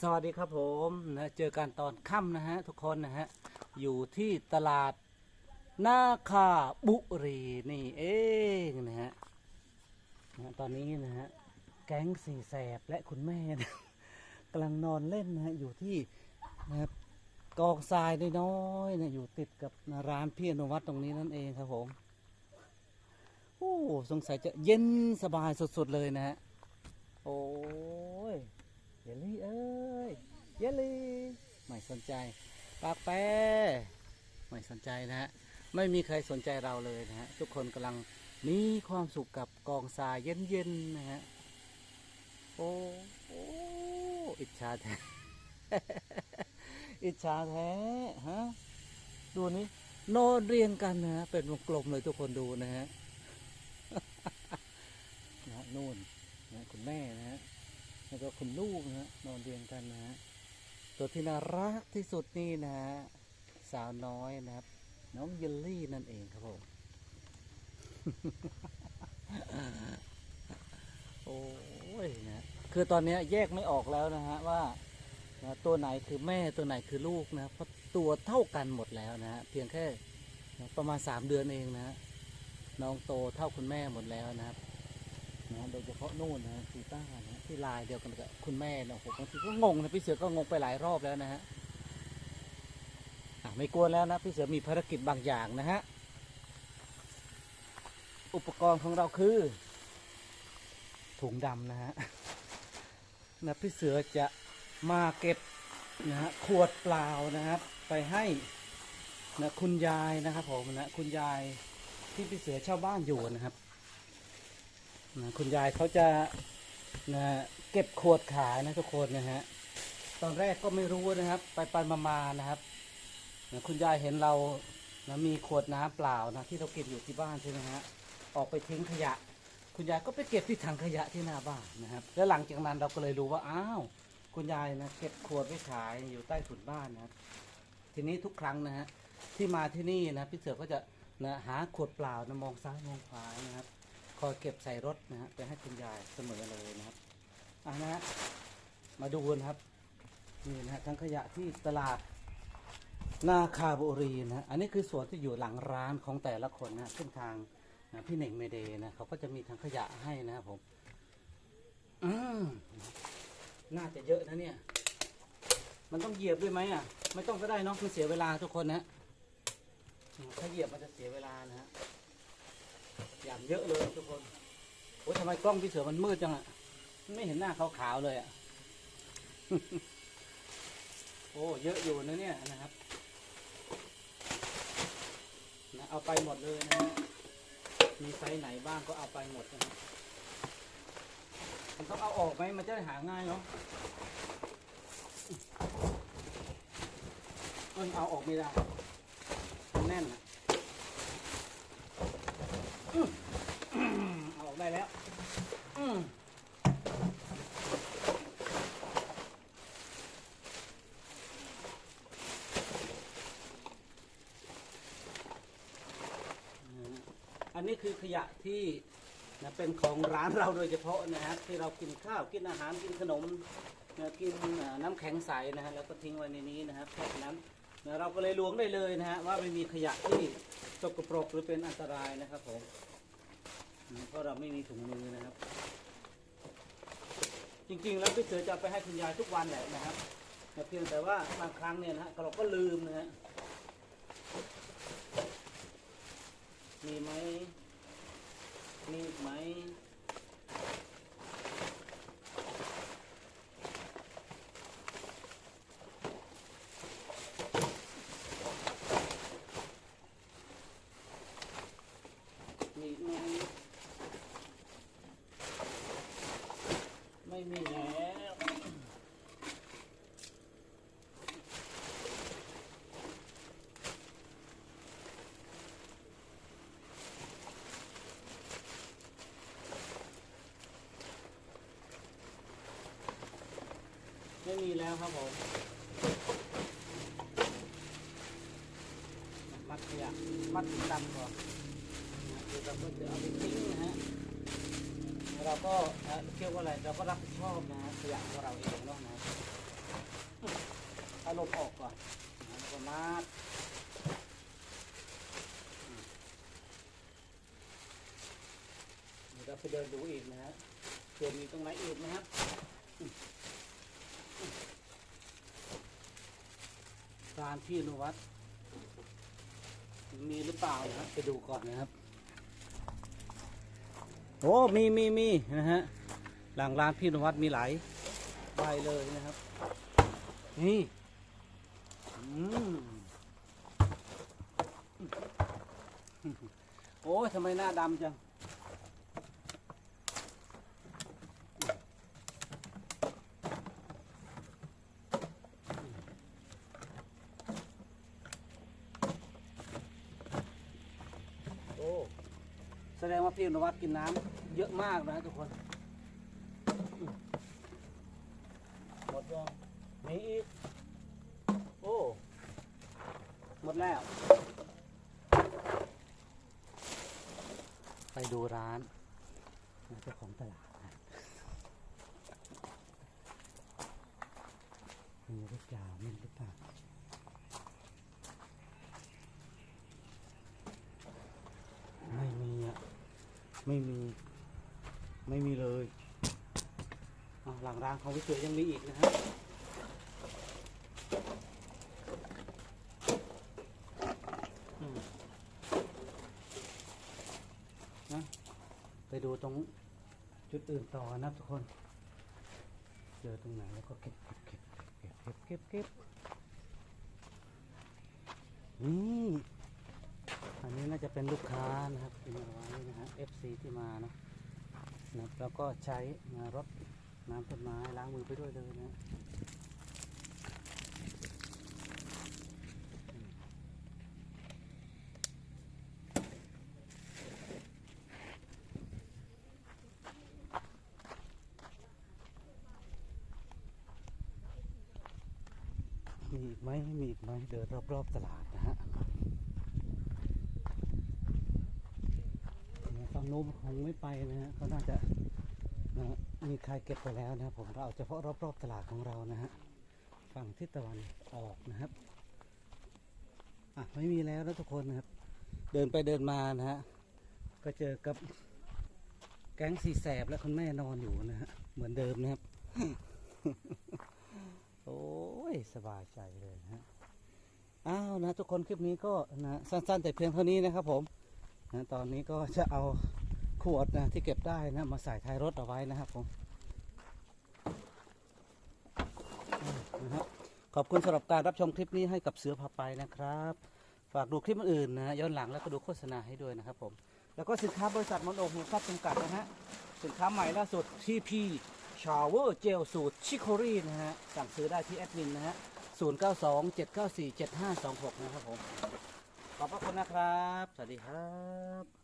สวัสดีครับผมนะเจอกันตอนค่ำนะฮะทุกคนนะฮะอยู่ที่ตลาดนาคาบุรีนี่เองนะฮะนะตอนนี้นะฮะแก๊งสี่แสบและคุณแม่นะกำลังนอนเล่นนะฮะอยู่ที่นะครับกองทรายน้อยๆนะอยู่ติดกับร้านพี่อนุวัฒน์ตรงนี้นั่นเองครับผมโอ้สงสัยจะเย็นสบายสุดๆเลยนะฮะโอ้ เยลลี่เอ้ยเยลลี่ไม่สนใจ ปากแปรไม่สนใจนะฮะไม่มีใครสนใจเราเลยนะฮะทุกคนกำลังมีความสุขกับกองทรายเย็นๆนะฮะโอ้โอ้อิจฉาแท้ อิจฉาแท้ฮะดูนี่นอนเรียงกันนะฮะเป็นวงกลมเลยทุกคนดูนะฮะนะนู่นนะคุณแม่นะฮะ แล้วก็คุณลูกนะฮะนอนเรียงกันนะฮะตัวที่น่ารักที่สุดนี่นะฮะสาวน้อยนะครับ น้องเยลลี่นั่นเองครับผมโอ้ยนะคือตอนนี้แยกไม่ออกแล้วนะฮะว่าตัวไหนคือแม่ตัวไหนคือลูกนะเพราะตัวเท่ากันหมดแล้วนะฮะเพียงแค่ประมาณสามเดือนเองนะฮะน้องโตเท่าคุณแม่หมดแล้วนะครับ นะโดยเฉพาะนู่นนะซีต้านะที่ลายเดียวกันกับคุณแม่นะผมบางทีก็งงนะพี่เสือก็งงไปหลายรอบแล้วนะฮะอะไม่กลัวแล้วนะพี่เสือมีภารกิจบางอย่างนะฮะอุปกรณ์ของเราคือ ถุงดำนะฮะนะพี่เสือจะมาเก็บนะฮะขวดเปล่านะครับ ไปให้นะคุณยายนะครับผมนะคุณยายที่พี่เสือเช่าบ้านอยู่นะครับ นะคุณยายเขาจะนะเก็บขวดขายนะทุกคนนะฮะตอนแรกก็ไม่รู้นะครับ ไปไปมามาๆนะครับนะคุณยายเห็นเรานะมีขวดน้ำเปล่านะที่เราเก็บอยู่ที่บ้านใช่ไหมฮะออกไปทิ้งขยะ คุณยายก็ไปเก็บที่ถังขยะที่หน้าบ้านนะครับ แล้วหลังจากนั้นเราก็เลยรู้ว่าอ้าวคุณยายนะเก็บขวดไว้ขายอยู่ใต้ถุนบ้านนะครับ ทีนี้ทุกครั้งนะฮะที่มาที่นี่นะพี่เสือก็จะนะหาขวดเปล่านะมองซ้ายมองขวานะครับ อยเก็บใส่รถนะฮะไปให้คุณยายเสมอเลยนะครับอะนะฮะมาดูนะครับนี่นะฮะทั้งขยะที่ตลาดนาคาบุรีนะฮะอันนี้คือสวนที่อยู่หลังร้านของแต่ละคนนะซึ่งทางนะพี่เหน่งเมเดย์นะเขาก็จะมีทั้งขยะให้นะครับผมอืมน่าจะเยอะนะเนี่ย มันต้องเหยียบด้วยไหมอะ ไม่ต้องก็ได้เนาะมันเสียเวลาทุกคนนะถ้าเหยียบมันจะเสียเวลานะฮะ อย่างเยอะเลยทุกคนโอ้ยทำไมกล้องพี่เสือมันมืดจังอะไม่เห็นหน้าขาวๆเลยอะโอ้เยอะอยู่นะเนี่ยนะครับนะเอาไปหมดเลยนะฮะมีไซส์ไหนบ้างก็เอาไปหมดนะครับมันต้องเอาออกไหมมันจะหาง่ายเนาะมันเอาออกไม่ได้แน่นอะ เอาออกได้แล้ว อืมอั นนี้คือขยะที่นะเป็นของร้านเราโดยเฉพาะนะฮะที่เรากินข้าวกินอาหารกินขนมนะกินน้ำแข็งใสนะฮะแล้วก็ทิ้งไว้ในนี้นะครับแค่นั้นนะเราก็เลยล้วงได้เลยนะฮะว่าไม่มีขยะที่สกปรกหรือเป็นอันตรายนะครับผมเพราะเราไม่มีถุงมือนะครับ จริงๆแล้วพี่เสือจะไปให้คุณยายทุกวันแหละนะครับเพียงแต่ว่าบางครั้งเนี่ยนะฮะเราก็ลืมนะฮะ มีไหมมีไหมมีอีไมไม่ ไม่มีแล้วครับผมมัดขยะมัดดำก่อนเดี๋ยวเราก็จะเอาไปทิ้งนะฮะแล้วเราก็เอ่อเรียกว่าอะไรเราก็รับผิดชอบนะฮะขยะของเราเองเนาะนะเอาลมออกก่อนแล้วก็มาดเดี๋ยวเราไปเดินดูอีกนะฮะเผื่อมีตรงไหนอีกนะครับ ร้านพี่อนุวัฒน์มีหรือเปล่านะครับไปดูก่อนนะครับ โอ้มีมีมีนะฮะหลังร้านพี่อนุวัฒนมีหลายใบเลยนะครับ นี่โอ้ทำไมหน้าดำจัง ดงว่าพี่อนุวัฒน์กินน้ำเยอะมากนะทุกคนหมดยังมีอีกโอ้หมดแล้ว ไปดูร้านเจ้าของตลาดนะมีหรือเปล่ามีหรือเปล่า ไม่มีอะ ไม่มี ไม่มีเลยหลังร้านของวิเศษยังมีอีกนะฮะนะไปดูตรงจุดอื่นต่อนะทุกคน เจอตรงไหนแล้วก็เก็บเก็บเก็บเก็บเก็บเก็บนี่ นี้น่าจะเป็นลูกค้านะครับที่มาไว้นะฮะ FC ที่มานะนะแล้วก็ใช้มารดน้ำต้นไม้ล้างมือไปด้วยเลยนะมมีอีกไหมมีอีกไหมเดินรอบๆตลาดนะฮะ เนี่ยฝั่ งโน้นคงไม่ไปนะฮะเขาน่าจะนะมีใครเก็บไปแล้วนะผมเราเอาเฉพาะรอบๆตลาดของเรานะฮะฝั่งทิศตะวันออกนะครับอะไม่มีแล้วนะทุกคนนะครับ เดินไปเดินมานะฮะก็เจอกับแก๊งสีแสบและคุณแม่นอนอยู่นะฮะเหมือนเดิมนะครับ โอ้ยสบายใจเลยนะฮะอ้าวนะทุกคนคลิปนี้ก็นะสั้นๆแต่เพียงเท่านี้นะครับผม นะตอนนี้ก็จะเอาขวดนะที่เก็บได้นะมาใส่ท้ายรถเอาไว้นะครับผมนะครับขอบคุณสำหรับการรับชมคลิปนี้ให้กับเสือพาไปนะครับ ฝากดูคลิปอื่นนะย้อนหลังแล้วก็ดูโฆษณาให้ด้วยนะครับผมแล้วก็สินค้าบริษัทมอนโอมูลค่าจำกัดนะฮะสินค้าใหม่ล่าสุด TP Shower Gel สูตรชิโครีนะฮะสั่งซื้อได้ที่แอดมินนะฮะ092 794 7526 นะครับผม ขอบพระคุณนะครับ สวัสดีครับ